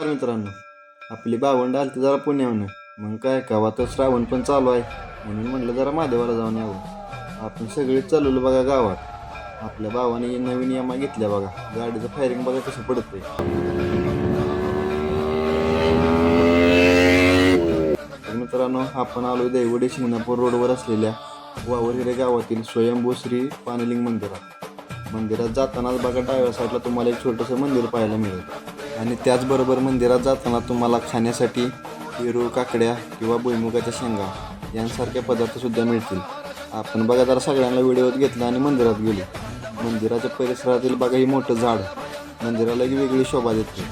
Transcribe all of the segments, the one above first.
तर मित्रांनो. आपली बावंड आलती जरा पुण्याहून. मग काय कावा तर श्रावण पण चालू आहे. म्हणून म्हटलं जरा महादेवाला जाऊन यावं. आपण सगळेच चालवलं बघा गावात. आपल्या भावाने नवीन यमा घेतल्या बघा. गाडीचं फायरिंग बघा कसं पडतंय. मित्रांनो आपण आलो दैवडे शिंगणापूर रोडवर असलेल्या वावरहिरे गावातील स्वयंभू श्री पानलिंग मंदिरात. मंदिरात जातानाच बघा डाव्या साईडला तुम्हाला एक छोटंसं मंदिर पाहायला मिळेल. आणि त्याचबरोबर मंदिरात जाताना तुम्हाला खाण्यासाठी पेरू काकड्या किंवा भुईमुगाच्या शेंगा यांसारखे पदार्थसुद्धा मिळतील. आपण बघा जरा सगळ्यांना व्हिडिओत घेतला आणि मंदिरात गेलो. मंदिराच्या परिसरातील बघा ही मोठं झाड. मंदिराला एक वेगळी शोभा देते.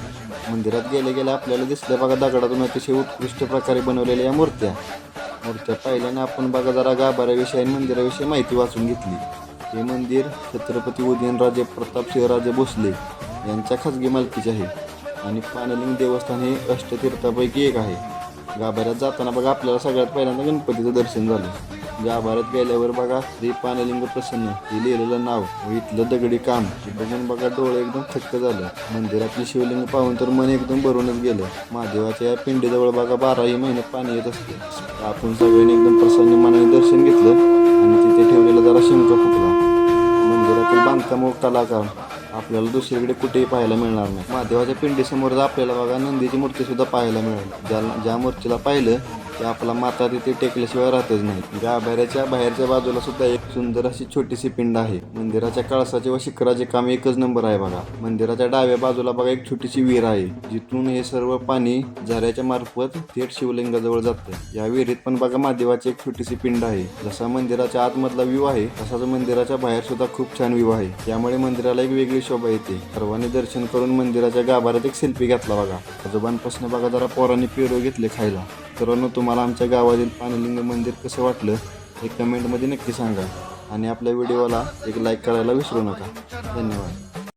मंदिरात गेले गेले आपल्याला दिसल्या बघा दगडातून अतिशय उत्कृष्ट प्रकारे बनवलेल्या या मूर्त्या. मूर्त्या पाहिल्याने आपण बघा जरा गाभाऱ्याविषयी आणि मंदिराविषयी माहिती वाचून घेतली. हे मंदिर छत्रपती उदयनराजे प्रताप सिंहराजे भोसले यांच्या खाजगी मालकीचे आहे. आणि पानलिंग देवस्थान हे अष्टतीर्थापैकी एक आहे. गाभाऱ्यात जाताना बघा आपल्याला सगळ्यात पहिल्यांदा गणपतीचं दर्शन झालं. गाभाऱ्यात गेल्यावर बघा श्री पानलिंग प्रसन्न हे लिहिलेलं नाव व इथलं दगडी काम. हे बघून बघा डोळे एकदम थक्क झालं. मंदिरातली शिवलिंग पाहून तर मन एकदम भरूनच गेलं. महादेवाच्या या पिंडीजवळ बघा बाराही महिने पाणी येत असते. आपण सगळ्यांनी एकदम प्रसन्न मनाने दर्शन घेतलं आणि तिथे ठेवलेला जरा शिंक फुटला. मंदिरातील बांधकाम व कलाकार आपल्याला दुसरीकडे कुठेही पाहायला मिळणार नाही. महादेवाच्या पिंडीसमोर आपल्याला बघा नंदीची मूर्ती सुद्धा पाहायला मिळेल. ज्या ज्या मूर्तीला पाहिलं ते आपला माता तिथे टेकल्याशिवाय राहतच नाही. म्हणजे गाभाऱ्याच्या बाहेरच्या बाजूला सुद्धा एक सुंदर अशी छोटीशी पिंड आहे. मंदिराच्या कळसाचे व शिखराचे काम एकच नंबर आहे बघा. मंदिराच्या डाव्या बाजूला बघा एक छोटीशी विहीर आहे. जिथून हे सर्व पाणी झऱ्याच्या मार्फत थेट शिवलिंगाजवळ जातं. या विहिरीत पण बघा महादेवाची एक छोटीशी पिंड आहे. जसा मंदिराच्या आतमधला व्ह्यू आहे तसाच मंदिराच्या बाहेर सुद्धा खूप छान व्ह्यू आहे. त्यामुळे मंदिराला एक वेगळी शोभा येते. सर्वांनी दर्शन करून मंदिराच्या गाभाऱ्यात एक सेल्फी घेतला बघा. आजोबांपासून बघा जरा पोरांनी पेरू घेतले खायला. मित्रांनो तुम्हाला आमच्या गावातील पानलिंग मंदिर कसं वाटलं हे कमेंटमध्ये नक्की सांगा. आणि आपल्या व्हिडिओला एक लाईक करायला विसरू नका. धन्यवाद.